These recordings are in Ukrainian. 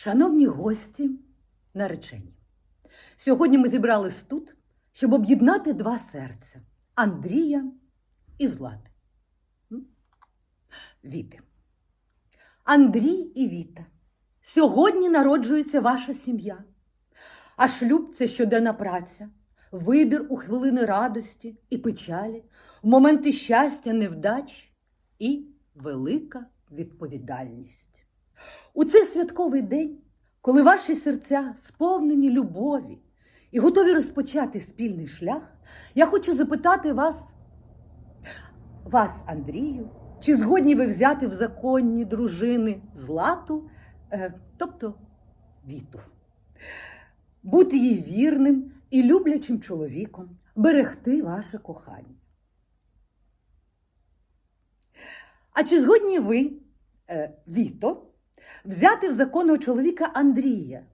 Шановні гості, наречені, сьогодні ми зібрались тут, щоб об'єднати два серця Андрія і Злати. Віти. Андрій і Віта. Сьогодні народжується ваша сім'я. А шлюб це щоденна праця, вибір у хвилини радості і печалі, моменти щастя, невдач і велика відповідальність. У цей святковий день, коли ваші серця сповнені любові і готові розпочати спільний шлях, я хочу запитати вас, вас, Андрію, чи згодні ви взяти в законні дружини Злату, е, тобто Віту, бути їй вірним і люблячим чоловіком, берегти ваше кохання. А чи згодні ви, е, Віто, взяти в законного чоловіка Андрія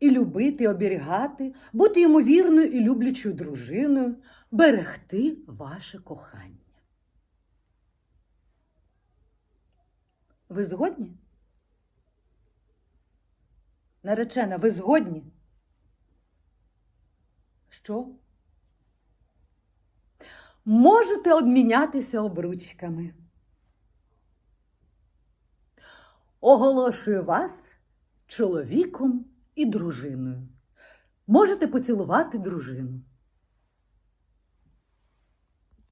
і любити, оберігати, бути йому вірною і люблячою дружиною, берегти ваше кохання? Ви згодні? Наречена, ви згодні? Що? Можете обмінятися обручками. Оголошую вас чоловіком і дружиною. Можете поцілувати дружину.